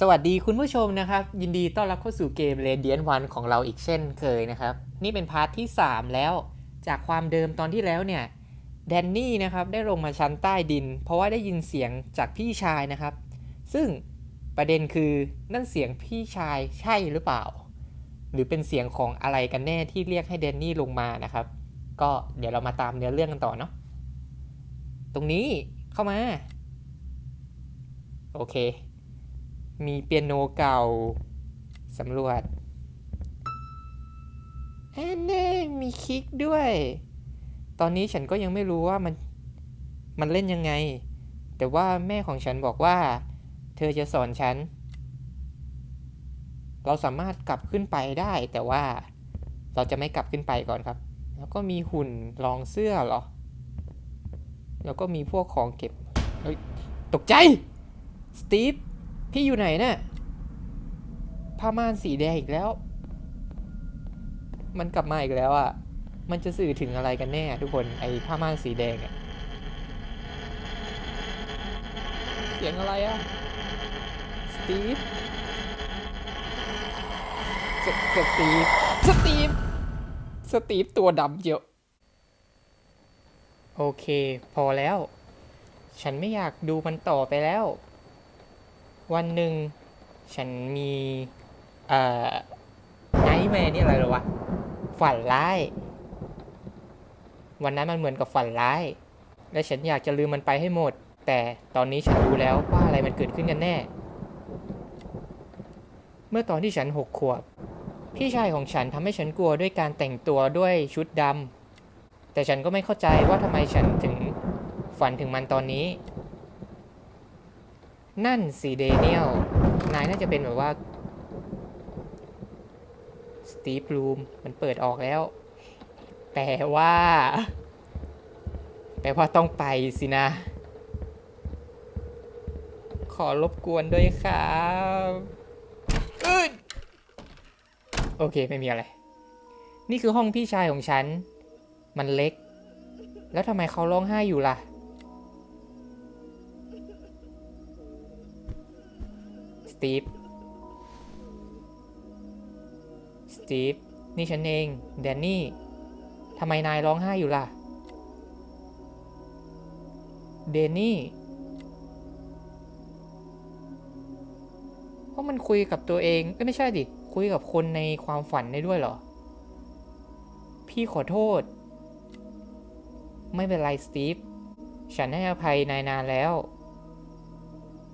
สวัสดีคุณผู้ชมนะครับ ยินดีต้อนรับเข้าสู่เกม Radiant One ของเราอีกเช่นเคยนะครับ นี่เป็นพาร์ทที่ 3 แล้ว จากความเดิมตอนที่แล้วเนี่ยแดนนี่นะครับได้ลงมาชั้นใต้ดิน เพราะว่าได้ยินเสียงจากพี่ชายนะครับ ซึ่งประเด็นคือนั่นเสียงพี่ชายใช่หรือเปล่า หรือเป็นเสียงของอะไรกันแน่ที่เรียกให้แดนนี่ลงมานะครับ ก็เดี๋ยวเรามาตามเนื้อเรื่องกันต่อเนาะตรงนี้เข้ามา โอเค มีเปียโนเก่าสำรวจแอนเน่มีคลิกด้วย ตอนนี้ฉันก็ยังไม่รู้ว่ามัน มันเล่นยังไง แต่ว่าแม่ของฉันบอกว่า เธอจะสอนฉัน เราสามารถกลับขึ้นไปได้ แต่ว่าเราจะไม่กลับขึ้นไปก่อนครับ แล้วก็มีหุ่นรองเสื้อเหรอ แล้วก็มีพวกของเก็บตกใจ สตีฟ พี่อยู่ไหนนะ่ะผ้าม่านสีแดงอีกแล้ว มันกลับมาอีกแล้วอะ่ะ มันจะสื่อถึงอะไรกันแน่ทุกคนไอ้ผ้าม่านสีแดงอะ่ะเสียงอะไรอะ่ะสตีฟสสตีฟสตีฟสตีฟตัวดำเยอะโอเค พอแล้ว ฉันไม่อยากดูมันต่อไปแล้ว วันหนึ่งฉันมีเอ่อไนท์แมร์นี่อะไรหรอวะ ฝันร้าย วันนั้นมันเหมือนกับฝันร้าย และฉันอยากจะลืมมันไปให้หมด แต่ตอนนี้ฉันรู้แล้วว่าอะไรมันเกิดขึ้นกันแน่ เมื่อตอนที่ฉันหกขวบ พี่ชายของฉันทำให้ฉันกลัวด้วยการแต่งตัวด้วยชุดดำแต่ฉันก็ไม่เข้าใจว่าทำไมฉันถึงฝันถึงมันตอนนี้ นั่นสีเดเนียล นายน่าจะเป็นแบบว่า สตีฟรูม มันเปิดออกแล้วแปลว่า แปลว่าต้องไปสินะ ขอรบกวนด้วยครับอึดโอเค ไม่มีอะไร นี่คือห้องพี่ชายของฉัน มันเล็ก แล้วทำไมเขาร้องไห้อยู่ล่ะ ตีฟ สตีฟ นี่ฉันเอง แดนนี่ ทำไมนายร้องไห้อยู่ล่ะ เดนนี่ เพราะมันคุยกับตัวเอง เอ้ยไม่ใช่ดิ คุยกับคนในความฝันได้ด้วยเหรอ พี่ขอโทษ ไม่เป็นไรสตีฟ ฉันให้อภัยนายนานแล้ว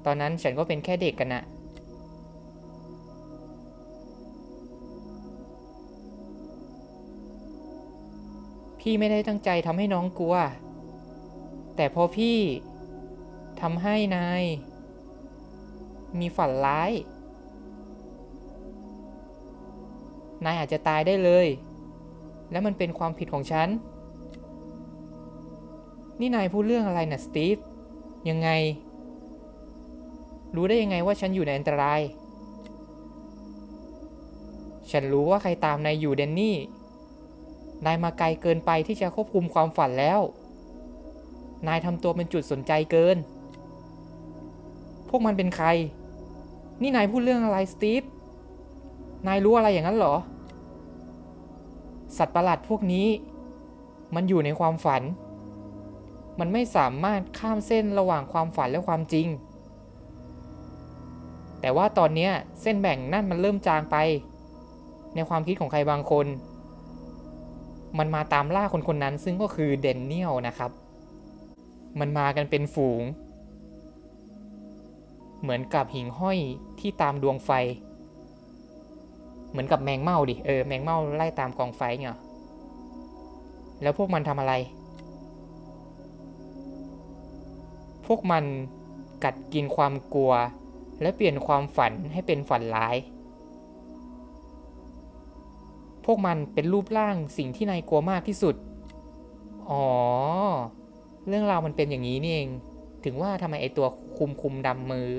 ตอนนั้นฉันก็เป็นแค่เด็กกันนะ พี่ไม่ได้ตั้งใจทำให้น้องกลัว แต่พอพี่ทำให้นาย มีฝันร้าย นายอาจจะตายได้เลย และมันเป็นความผิดของฉัน นี่นายพูดเรื่องอะไรนะสตีฟ ยังไง รู้ได้ยังไงว่าฉันอยู่ในอันตราย ฉันรู้ว่าใครตามนายอยู่เดนนี่ นายมาไกลเกินไปที่จะควบคุมความฝันแล้ว นายทำตัวเป็นจุดสนใจเกิน พวกมันเป็นใคร นี่นายพูดเรื่องอะไรสตีฟ นายรู้อะไรอย่างนั้นเหรอ สัตว์ประหลาดพวกนี้ มันอยู่ในความฝัน มันไม่สามารถข้ามเส้นระหว่างความฝันและความจริง แต่ว่าตอนนี้เส้นแบ่งนั่นมันเริ่มจางไป ในความคิดของใครบางคน มันมาตามล่าคนคนนั้นซึ่งก็คือเดนเนียลนะครับ มันมากันเป็นฝูง เหมือนกับหิ่งห้อยที่ตามดวงไฟ เหมือนกับแมงเม่าดิ เออ แมงเม่าไล่ตามกองไฟเงี้ยแล้วพวกมันทำอะไร พวกมันกัดกินความกลัว และเปลี่ยนความฝันให้เป็นฝันร้าย วกมันเป็นรูปร่างสิ่งที่นายกลัวมากที่สุด อ๋อ เรื่องราวมันเป็นอย่างนี้นี่เอง ถึงว่าทำไมไอตัวคุมคุมดำมือ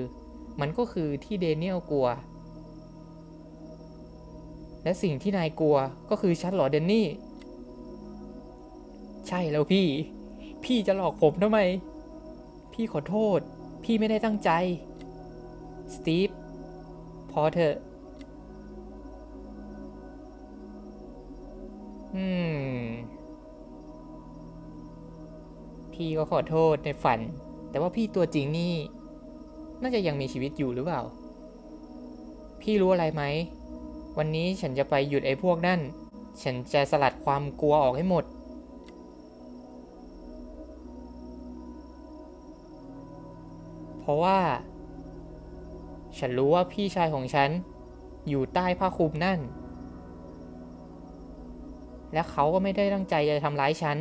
มันก็คือที่เดเนียลกลัว และสิ่งที่นายกลัวก็คือฉันหรอเดนนี่ ใช่แล้วพี่ พี่จะหลอกผมทำไม พี่ขอโทษ พี่ไม่ได้ตั้งใจ สตีฟ พอเถอะ อืม พี่ก็ขอโทษในฝัน แต่ว่าพี่ตัวจริงนี่ น่าจะยังมีชีวิตอยู่หรือเปล่า พี่รู้อะไรไหม วันนี้ฉันจะไปหยุดไอ้พวกนั่น ฉันจะสลัดความกลัวออกให้หมด เพราะว่า ฉันรู้ว่าพี่ชายของฉัน อยู่ใต้ผ้าคลุมนั่น และเขาก็ไม่ได้ตั้งใจจะทำร้ายฉัน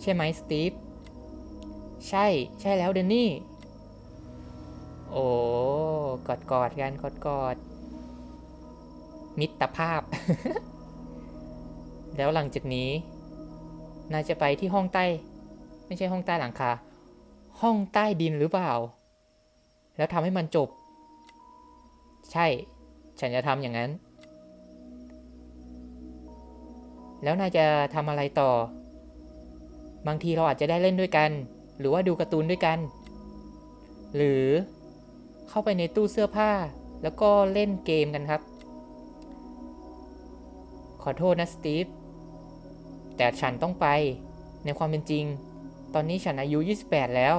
ใช่ไหมสตีฟ ใช่ ใช่แล้วเดนนี่ โอ้กอดกอดกันกอดกอด มิตรภาพ แล้วหลังจากนี้นายจะไปที่ห้องใต้ ไม่ใช่ห้องใต้หลังคา ห้องใต้ดินหรือเปล่า แล้วทำให้มันจบ ใช่ ฉันจะทำอย่างนั้น แล้วนายจะทำอะไรต่อ บางทีเราอาจจะได้เล่นด้วยกัน หรือว่าดูการ์ตูนด้วยกัน หรือเข้าไปในตู้เสื้อผ้า แล้วก็เล่นเกมกันครับ ขอโทษนะสตีฟ แต่ฉันต้องไป ในความเป็นจริง ตอนนี้ฉันอายุ 28 แล้ว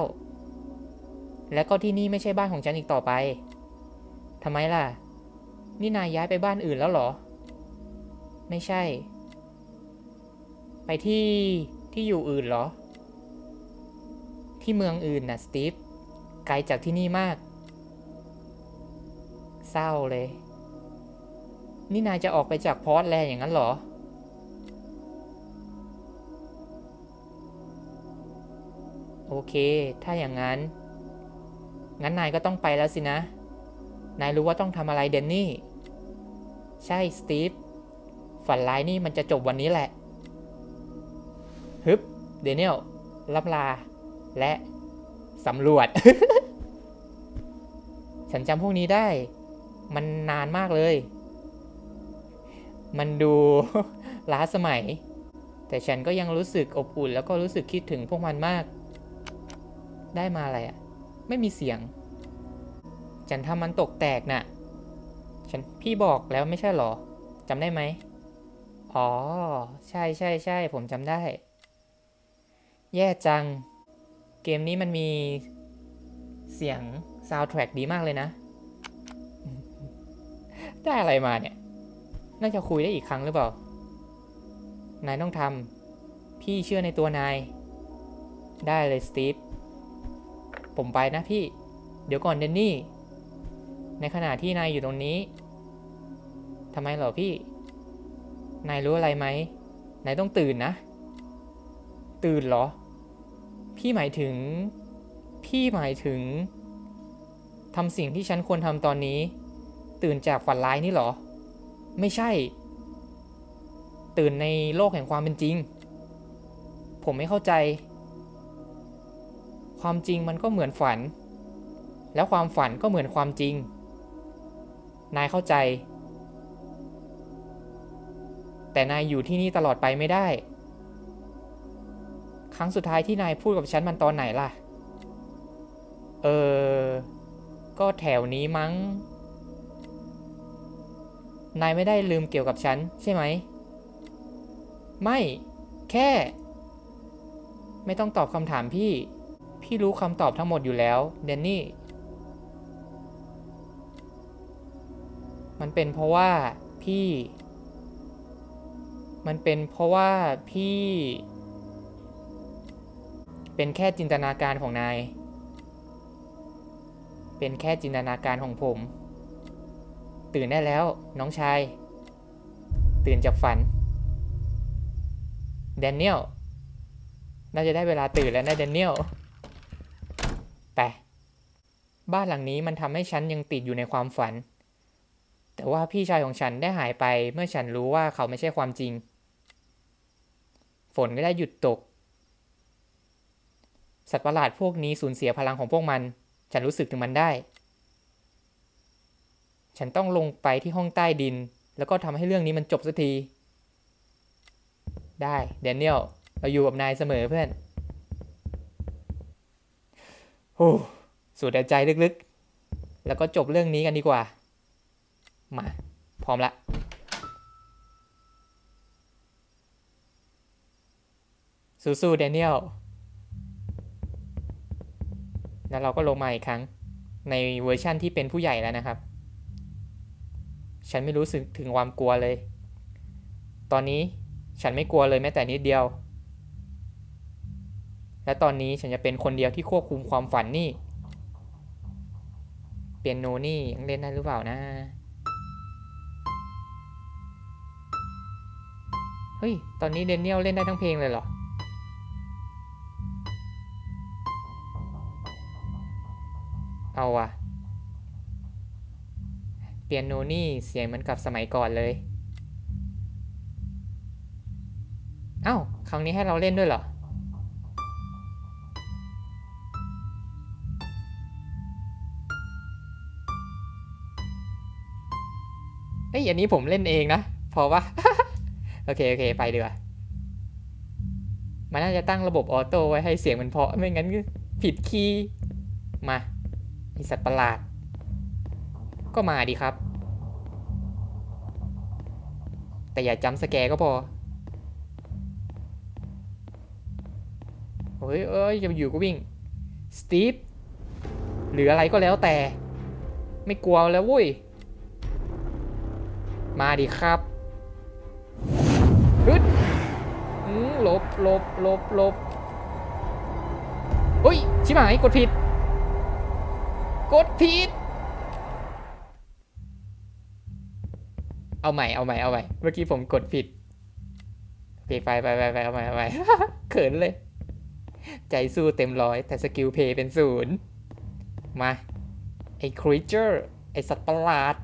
และก็ที่นี่ไม่ใช่บ้านของฉันอีกต่อไปทำไมล่ะ นี่นายย้ายไปบ้านอื่นแล้วเหรอ ไม่ใช่ ไปที่ที่อยู่อื่นเหรอ ที่เมืองอื่นน่ะสตีฟ ไกลจากที่นี่มาก เศร้าเลย นี่นายจะออกไปจากพอร์ตแลนด์อย่างนั้นเหรอ โอเค ถ้าอย่างนั้น งั้นนายก็ต้องไปแล้วสินะ นายรู้ว่าต้องทำอะไรเดนนี่ ใช่สตีฟ ฝันร้ายนี่มันจะจบวันนี้แหละ เดนิเอลรับลา และสำรวจ ฉันจำพวกนี้ได้ มันนานมากเลย มันดูล้าสมัย แต่ฉันก็ยังรู้สึกอบอุ่น แล้วก็รู้สึกคิดถึงพวกมันมาก ได้มาอะไรอะ่ะ ไม่มีเสียง ฉันทำมันตกแตกน่ะ ฉันพี่บอกแล้วไม่ใช่หรอจำได้ไหมอ๋อ ใช่ใช่ใช่ผมจำได้ แย่จัง เกมนี้มันมีเสียงซาวด์แทร็กดีมากเลยนะ ได้อะไรมาเนี่ย น่าจะคุยได้อีกครั้งหรือเปล่า นายต้องทำ พี่เชื่อในตัวนาย ได้เลยสตีฟ ผมไปนะพี่ เดี๋ยวก่อนเดนนี่ ในขณะที่นายอยู่ตรงนี้ ทำไมเหรอพี่ นายรู้อะไรไหม นายต้องตื่นนะ ตื่นเหรอ พี่หมายถึง พี่หมายถึงทำสิ่งที่ฉันควรทำตอนนี้ ตื่นจากฝันร้ายนี่หรอ ไม่ใช่ ตื่นในโลกแห่งความเป็นจริง ผมไม่เข้าใจ ความจริงมันก็เหมือนฝัน แล้วความฝันก็เหมือนความจริง นายเข้าใจ แต่นายอยู่ที่นี่ตลอดไปไม่ได้ รั้งสุดท้ายที่นายพูดกับฉันมันตอนไหนล่ะ เออ ก็แถวนี้มั้ง นายไม่ได้ลืมเกี่ยวกับฉันใช่ไหม ไม่ แค่ ไม่ต้องตอบคำถามพี่ พี่รู้คำตอบทั้งหมดอยู่แล้ว เดนนี่ มันเป็นเพราะว่าพี่ มันเป็นเพราะว่าพี่ เป็นแค่จินตนาการของนาย เป็นแค่จินตนาการของผม ตื่นได้แล้ว น้องชาย ตื่นจากฝัน แดเนียล น่าจะได้เวลาตื่นแล้วนะแดเนียล ไปบ้านหลังนี้มันทำให้ฉันยังติดอยู่ในความฝัน แต่ว่าพี่ชายของฉันได้หายไปเมื่อฉันรู้ว่าเขาไม่ใช่ความจริง ฝนก็ได้หยุดตก สัตว์ประหลาดพวกนี้สูญเสียพลังของพวกมัน ฉันรู้สึกถึงมันได้ ฉันต้องลงไปที่ห้องใต้ดิน แล้วก็ทำให้เรื่องนี้มันจบสักที ได้เดนเนียลเราอยู่กับนายเสมอเพื่อนโอ้สูดหายใจลึกๆ แล้วก็จบเรื่องนี้กันดีกว่า มา พร้อมละสู้ๆแดนเนียล แล้วเราก็ลงมาอีกครั้งในเวอร์ชั่นที่เป็นผู้ใหญ่แล้วนะครับ ฉันไม่รู้สึกถึงความกลัวเลย ตอนนี้ฉันไม่กลัวเลยแม้แต่นิดเดียว และตอนนี้ฉันจะเป็นคนเดียวที่ควบคุมความฝันนี่ เปียโนนี่ยังเล่นได้หรือเปล่านะ เฮ้ย ตอนนี้เดนเนียลเล่นได้ทั้งเพลงเลยเหรอ เอาว่ะเปียโนนี่เสียงเหมือนกับสมัยก่อนเลย เอ้า ครั้งนี้ให้เราเล่นด้วยเหรอ เอ้ยอันนี้ผมเล่นเองนะ พอปะโอเค โอเค ไปดีกว่ามันน่าจะตั้งระบบออโต้ไว้ให้เสียงมันเพาะ ไม่งั้นผิดคีย์ มา ไอสัตว์ประหลาด ก็มาดีครับ แต่อย่าจำสแกก็พอเฮ้ยเอ้ยจะอยู่ก็วิ่งสตีฟหรืออะไรก็แล้วแต่ ไม่กลัวแล้วเว้ย มาดิครับฮึดหลบหลบหลบหลบเฮ้ย ชิบหาย กดผิด กดผิด เอาใหม่ เอาใหม่ เอาใหม่ เมื่อกี้ผมกดผิดไปไปไปไปไปเอาใหม่ เอาใหม่ เขินเลย ใจสู้เต็มร้อย แต่สกิลเพย์เป็นศูนย์ มา ไอ้ครีเจอร์ ไอ้สัตว์ประหลาด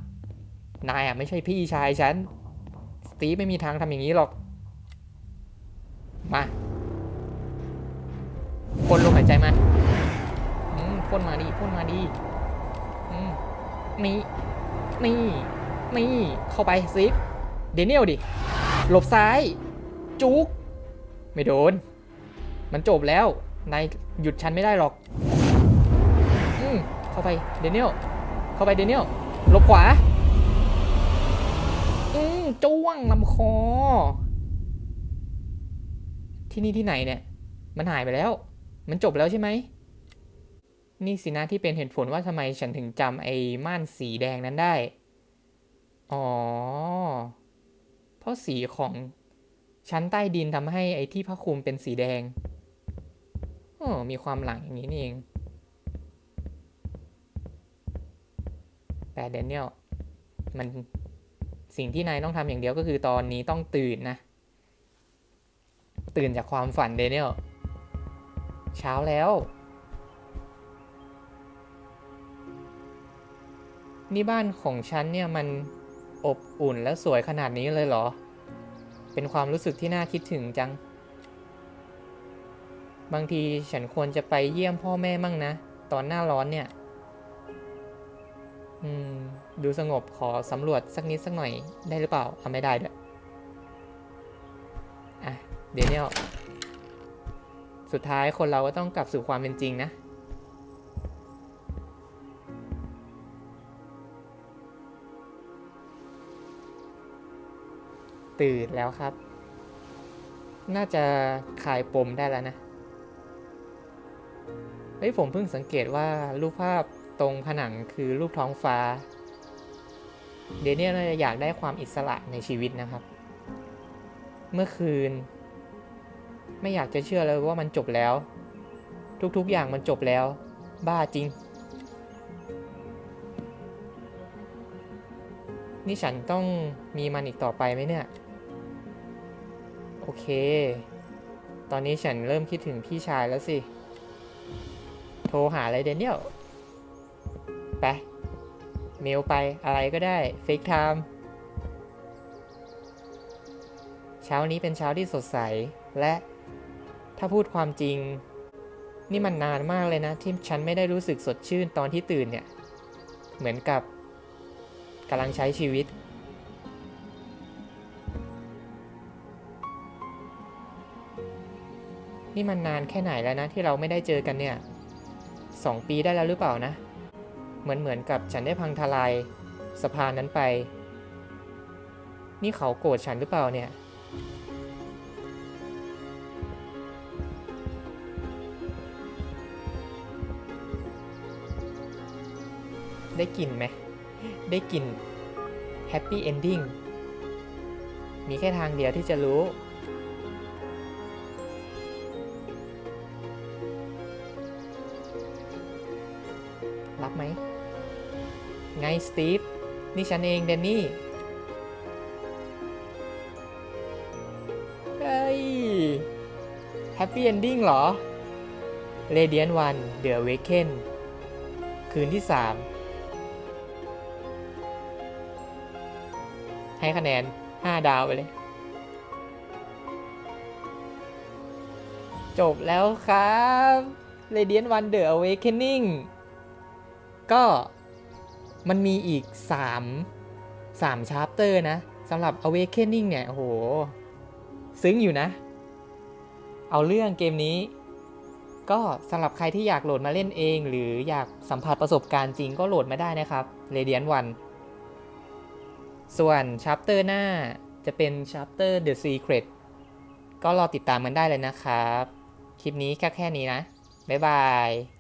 นายอะไม่ใช่พี่ชายฉัน สตีฟไม่มีทางทำอย่างนี้หรอก มาพ่นลมหายใจมาพ่นมาดีพ่นมาดี นี่นี่นี่เข้าไปซิฟเดนิเอลดิ หลบซ้าย จุก ไม่โดน มันจบแล้วนายหยุดฉันไม่ได้หรอก อืมเข้าไปเดนิเอลเข้าไปเดนิเอลหลบขวา อืมจ้วงลำคอ ที่นี่ที่ไหนเนี่ย มันหายไปแล้ว มันจบแล้วใช่ไหม นี่สินะที่เป็นเหตุผลว่าทำไมฉันถึงจำไอ้ม่านสีแดงนั้นได้ อ๋อ เพราะสีของชั้นใต้ดินทำให้ไอ้ที่ผ้าคลุมเป็นสีแดงอ๋อมีความหลังอย่างนี้นี่เอง แต่เดนเนียลมันสิ่งที่นายต้องทำอย่างเดียวก็คือตอนนี้ต้องตื่นนะ ตื่นจากความฝันเดนเนียลเช้าแล้ว นี่บ้านของฉันเนี่ยมันอบอุ่นและสวยขนาดนี้เลยเหรอ เป็นความรู้สึกที่น่าคิดถึงจัง บางทีฉันควรจะไปเยี่ยมพ่อแม่มั่งนะ ตอนหน้าร้อนเนี่ย อืม ดูสงบขอสำรวจสักนิดสักหน่อยได้หรือเปล่าทำไม่ได้ด้วยอะ เดนเนียสุดท้ายคนเราก็ต้องกลับสู่ความเป็นจริงนะ ตื่นแล้วครับ น่าจะคลายปมได้แล้วนะ เฮ้ยผมเพิ่งสังเกตว่ารูปภาพตรงผนังคือรูปท้องฟ้า เดนเนียลน่าจะอยากได้ความอิสระในชีวิตนะครับ เมื่อคืน ไม่อยากจะเชื่อเลยว่ามันจบแล้ว ทุกๆอย่างมันจบแล้ว บ้าจริง นี่ฉันต้องมีมันอีกต่อไปไหมเนี่ย โอเค ตอนนี้ฉันเริ่มคิดถึงพี่ชายแล้วสิ โทรหาอะไรเดนเนียลไป เมลไปอะไรก็ได้เฟกไทม์เช้านี้เป็นเช้าที่สดใส และถ้าพูดความจริง นี่มันนานมากเลยนะ ที่ฉันไม่ได้รู้สึกสดชื่นตอนที่ตื่นเนี่ย เหมือนกับกำลังใช้ชีวิต นี่มันนานแค่ไหนแล้วนะที่เราไม่ได้เจอกันเนี่ยสองปีได้แล้วหรือเปล่านะ เหมือนเหมือนกับฉันได้พังทลายสะพานนั้นไป นี่เขาโกรธฉันหรือเปล่าเนี่ย ได้กลิ่นไหม ได้กลิ่นแฮปปี้เอนดิ้งมีแค่ทางเดียวที่จะรู้ รับไหม ไงสตีฟ นี่ฉันเองเดนนี่ เฮ้ย แฮปปี้เอนดิ้งเหรอ Radiant One The Awaken คืนที่ 3 ให้คะแนน 5 ดาวไปเลย จบแล้วครับ Radiant One The Awakening ก็มันมีอีก 3 3ชาร์ปเตอร์นะสำหรับ Awakening เนี่ย โอ้โห ซึ้งอยู่นะ เอาเรื่องเกมนี้ ก็สำหรับใครที่อยากโหลดมาเล่นเอง หรืออยากสัมผัสประสบการณ์จริงก็โหลดมาได้นะครับ Radiant One ส่วนช h ปเตอร์หน้าจะเป็นช h ปเตอร์ The Secret ก็รอติดตามกันได้เลยนะครับ คลิปนี้แค่แค่นี้นะ บ๊ายบาย